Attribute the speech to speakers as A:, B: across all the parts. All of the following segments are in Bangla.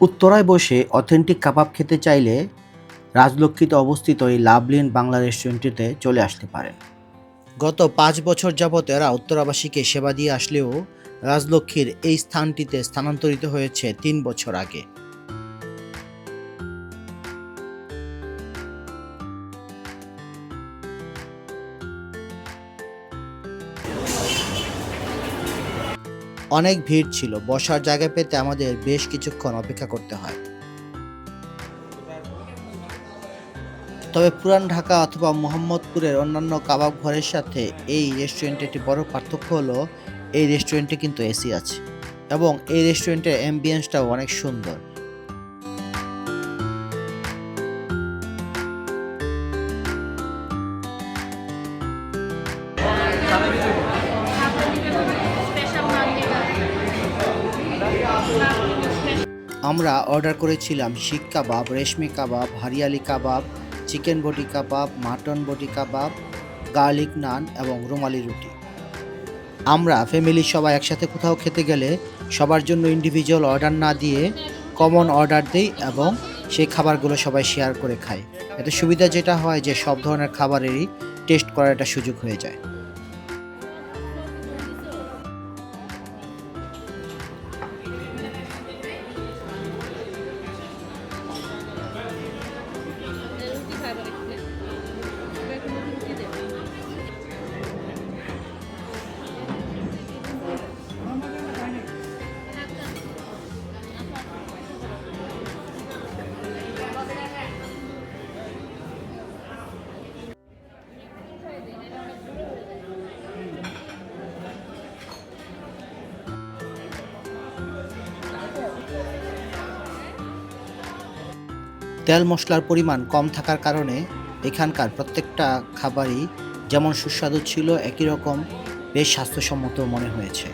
A: উত্তরায় বসে অথেন্টিক কাবাব খেতে চাইলে রাজলক্ষ্মীতে অবস্থিত এই লাভলিন বাংলা রেস্টুরেন্টটিতে চলে আসতে পারেন। গত পাঁচ বছর যাবৎ এরা উত্তরাবাসীকে সেবা দিয়ে আসলেও রাজলক্ষ্মীর এই স্থানটিতে স্থানান্তরিত হয়েছে তিন বছর আগে। অনেক ভিড় ছিল। বসার জায়গা পেতে আমাদের বেশ কিছুক্ষণ অপেক্ষা করতে হয়। তবে পুরান ঢাকা অথবা মোহাম্মদপুরের অন্যান্য কাবাব ঘরের সাথে এই রেস্টুরেন্টের একটি বড় পার্থক্য হলো, এই রেস্টুরেন্টে কিন্তু এসি আছে এবং এই রেস্টুরেন্টের অ্যাম্বিয়েন্সটাও অনেক সুন্দর। আমরা অর্ডার করেছিলাম শিক কাবাব, রেশমি কাবাব, হরিয়ালি কাবাব, চিকেন বটি কাবাব, মাটন বটি কাবাব, গার্লিক নান এবং রুমালি রুটি। আমরা ফ্যামিলির সবাই একসাথে কোথাও খেতে গেলে সবার জন্য ইন্ডিভিজুয়াল অর্ডার না দিয়ে কমন অর্ডার দিই এবং সেই খাবারগুলো সবাই শেয়ার করে খাই। এতে সুবিধা যেটা হয় যে সব ধরনের খাবারেরই টেস্ট করার একটা সুযোগ হয়ে যায়। তেল মশলার পরিমাণ কম থাকার কারণে এখানকার প্রত্যেকটা খাবারই যেমন সুস্বাদু ছিল, একই রকম বেশ স্বাস্থ্যসম্মত মনে হয়েছে।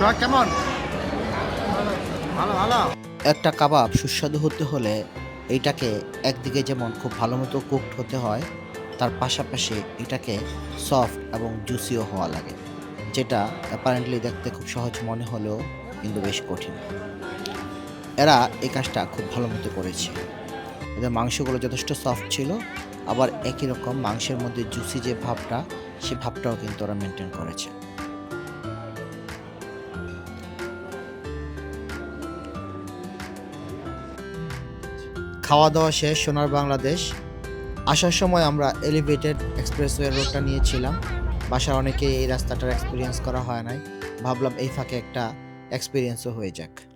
B: কেমন ভালো ভালো।
A: একটা কাবাব সুস্বাদু হতে হলে এইটাকে একদিকে যেমন খুব ভালো মতো কুকড হতে হয়, তার পাশাপাশি এটাকে সফট এবং জুসিও হওয়া লাগে, যেটা অ্যাপারেন্টলি দেখতে খুব সহজ মনে হলেও কিন্তু বেশ কঠিন। এরা এই কাজটা খুব ভালো মতো করেছে। এদের মাংসগুলো যথেষ্ট সফট ছিল, আবার একই রকম মাংসের মধ্যে জুসি যে ভাবটা, সে ভাবটাও কিন্তু ওরা মেনটেন করেছে। খাওয়া দাওয়া শেষ, সোনার বাংলাদেশ। আসার সময় আমরা এলিভেটেড এক্সপ্রেসওয়ে রোডটা নিয়েছিলাম। বাসার অনেকে এই রাস্তাটার এক্সপিরিয়েন্স করা হয় নাই। ভাবলাম এই ফাঁকে একটা এক্সপিরিয়েন্সও হয়ে যাক।